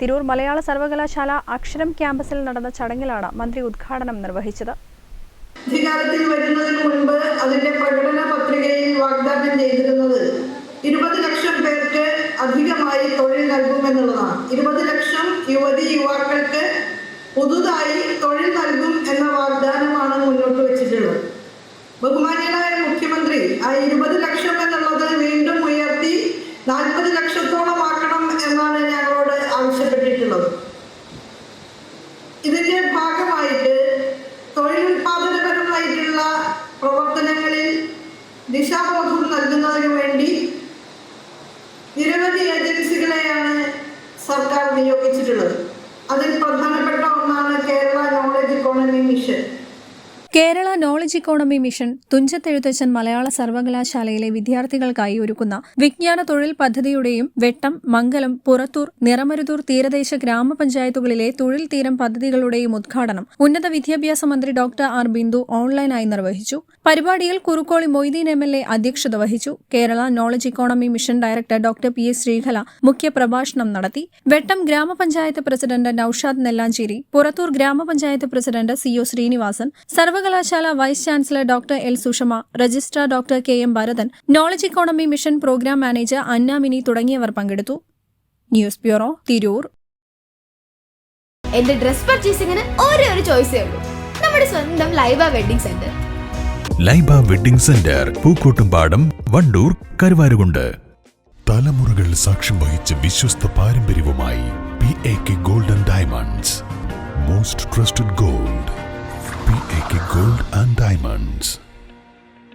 തിരൂർ മലയാള സർവകലാശാല അക്ഷരം ക്യാമ്പസിൽ നടന്ന ചടങ്ങിലാണ് മന്ത്രി ഉദ്ഘാടനം നിർവഹിച്ചത്. അധികാരത്തിൽ വരുന്നതിന് മുൻപ് അതിന്റെ പ്രകടന പത്രികയിൽ വാഗ്ദാനം ചെയ്തിരുന്നത് ഇരുപത് ലക്ഷം പേർക്ക് അധികമായി തൊഴിൽ നൽകുമെന്നുള്ളതാണ്. ഇരുപത് ലക്ഷം യുവതി യുവാക്കൾക്ക് പുതുതായി തൊഴിൽ നൽകും എന്ന വാഗ്ദാനമാണ് മുന്നോട്ട് വെച്ചിട്ടുള്ളത്. ബഹുമാന്യനായ മുഖ്യമന്ത്രി ആ ഇരുപത് ലക്ഷം എന്നുള്ളത് വീണ്ടും ഉയർത്തി നാൽപ്പത് ലക്ഷത്തോളമാക്കണം തൊഴിലുൽപാദനപരമായിട്ടുള്ള പ്രവർത്തനങ്ങളിൽ ദിശാബോധം നൽകുന്നതിന് വേണ്ടി നിരവധി ഏജൻസികളെയാണ് സർക്കാർ നിയോഗിച്ചിട്ടുള്ളത്. അതിൽ പ്രധാനപ്പെട്ട ഒന്നാണ് Kerala knowledge economy mission Kerala knowledge economy mission Thunchath Ezhuthachan Malayala സർവകലാശാലയിലെ വിദ്യാർത്ഥികൾക്കായി ഒരുക്കുന്ന വിജ്ഞാന തൊഴിൽ പദ്ധതിയുടെയും വെട്ടം മംഗലം പുറത്തൂർ നിറമരുതൂർ തീരദേശ ഗ്രാമപഞ്ചായത്തുകളിലെ തൊഴിൽ തീരം പദ്ധതികളുടെയും ഉദ്ഘാടനം ഉന്നത വിദ്യാഭ്യാസ മന്ത്രി ഡോക്ടർ ആർ ബിന്ദു ഓൺലൈനായി നിർവഹിച്ചു. പരിപാടിയിൽ Kurukkoli Moideen M L A അധ്യക്ഷത വഹിച്ചു. Kerala knowledge economy mission director doctor P S Sreekala മുഖ്യപ്രഭാഷണം നടത്തി. വെട്ടം ഗ്രാമപഞ്ചായത്ത് പ്രസിഡന്റ് നൌഷാദ് നെല്ലാഞ്ചേരി പുറത്തൂർ ഗ്രാമപഞ്ചായത്ത് പ്രസിഡന്റ് സി ഒ ശ്രീനിവാസൻ സർവകലാശാല vice chancellor doctor L Sushama registrar doctor K M Bharathan knowledge economy mission programme manager Annamini തുടങ്ങിയവർ പങ്കെടുത്തു. News bureau Tirur. എന്റെ dress പർച്ചേസിംഗിന് ഒരേ ഒരു ചോയ്സേ ഉള്ളൂ. നമ്മുടെ സ്വന്തം Laiba wedding centre. Laiba wedding centre Pookkottumpadam Wandoor Karuvarakundu. തലമുറകൾ സാക്ഷ്യം വഹിച്ച വിശ്വസ്ത പാരമ്പര്യവുമായി P A K golden diamonds most trusted gold P A K gold and diamonds